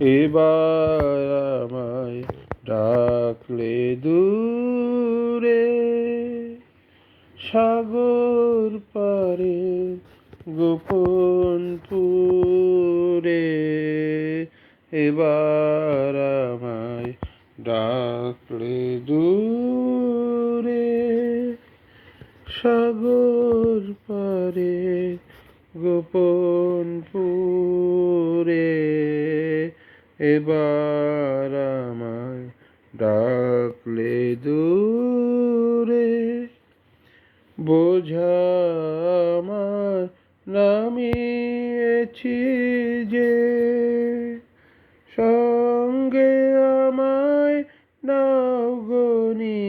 এবার আমায় ডাকলে দূরে, সাগর পারে, গোপন পুরে। এবার আমায় ডাকলে দূরে, সাগর পারে, গোপন পুরে। এবার আমায় ডাকলে দূরে, বোঝা নামিয়েছি যে সঙ্গে আমায় নাও গনি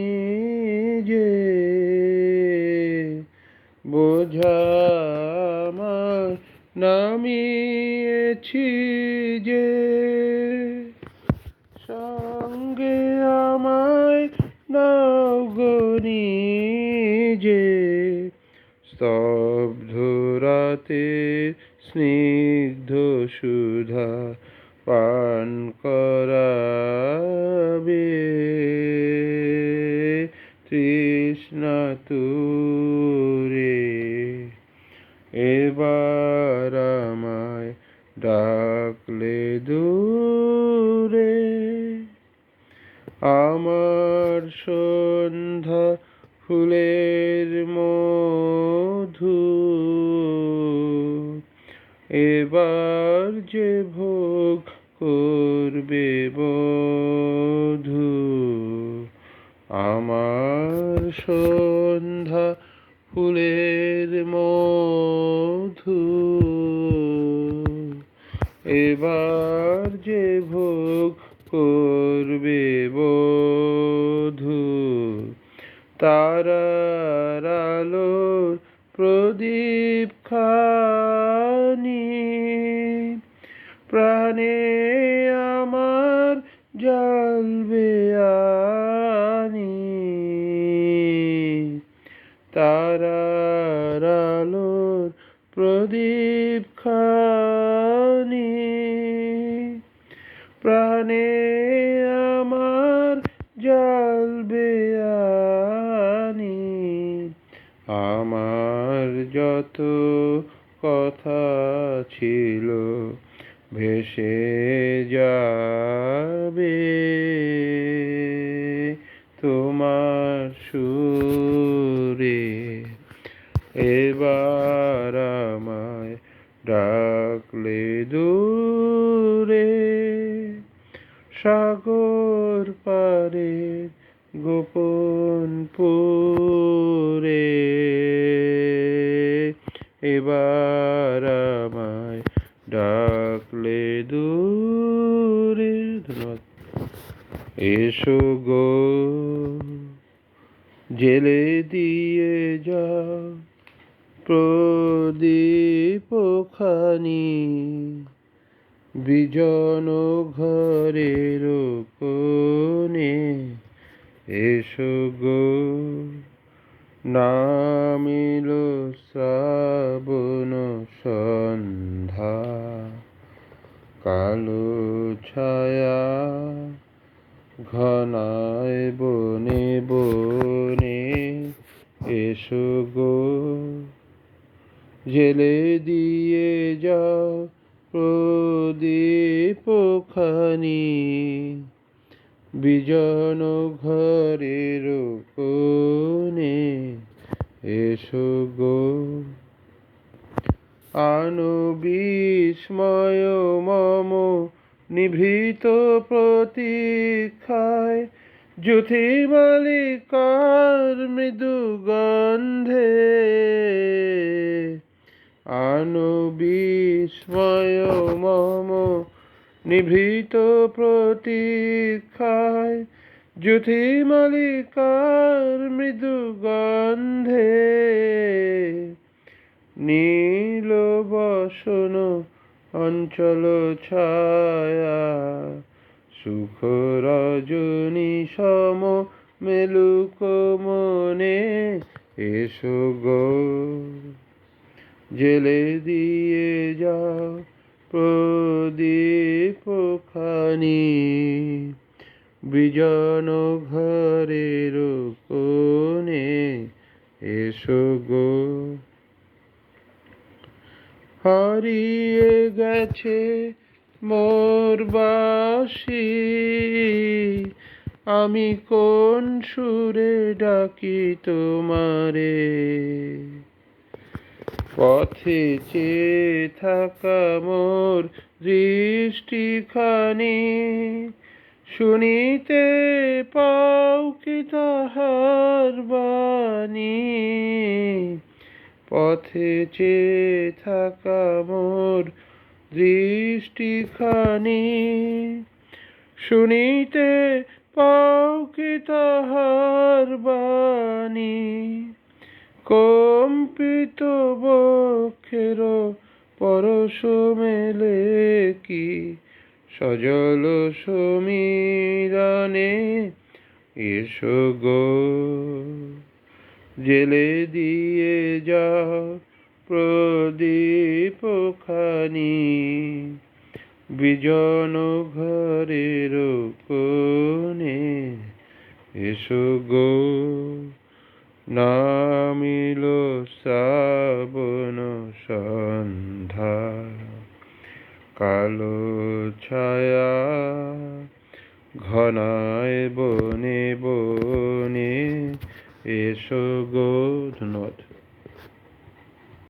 যে বোঝা নামিয়েছি যে সঙ্গে আমায় নাও গনি যে স্তব্ধ রাতে স্নিগ্ধ সুধা পান করাবে। তৃষ্ণা তুরে এবার এবার যে ভোগ করবে বধু, আমার সন্ধ্যা ফুলের মধু। এবার যে ভোগ করবে বধু, তারার আলোর প্রদীপ জ্বলবে আনি। তারার প্রদীপ খানি। প্রাণে আমার জ্বলবে আনি। আমার যত কথা ছিল ভেসে যাবে তোমার সুরে। এবার আমায় ডাকলে দূরে সাগর পারে গোপন পুরে। এবার আমায় ডাকলে দূরে ধন্যবাদ এসো গো, জেলে দিয়ে যা প্রদীপ খানি বিজন ঘরের কোণে। এসো গো, নামিল শ্রাবণ সন্ধ্যা, কালো ছায়া ঘনায় বনে বনে এসো গো। জেলে দিয়ে যাও প্রদীপ খানি। বিজন ঘরের কোণে এসো গো। আনু বিস্ময় মম নিভৃত প্রতীক্ষায় জ্যোতি মালিকার মৃদু গন্ধে আনু মম নিভৃত প্রতীক্ষায় জ্যোতি মালিকার মৃদু গন্ধে নীল বসন অঞ্চল ছায়া, সুখ রজনী সম মেলুক মনে, এসো গো। জেলে দিয়ে যাও প্রদীপ খানি, বিজন ঘরের কোণে এসো গো। হারিয়ে গেছে মোর বাসি। আমি কোন সুরে ডাকি তোমারে? পথে চেয়ে থাকা মোর দৃষ্টিখানি, শুনিতে পাও কি তাহার বাণী? পথে চেয়ে থাকা মোর দৃষ্টিখানি। শুনিতে পাও কি তাহার বাণী। কম্পিত বক্ষের পরশ মেলে কি? সজল সমীরণে এসো গো। জেলে দিয়ে যা প্রদীপ খানি। বিজন ঘরের কোণে এসো গো, নামিল শ্রাবণ সন্ধ্যা। কালো ছায়া ঘনায় বনে বনে It's so good. Not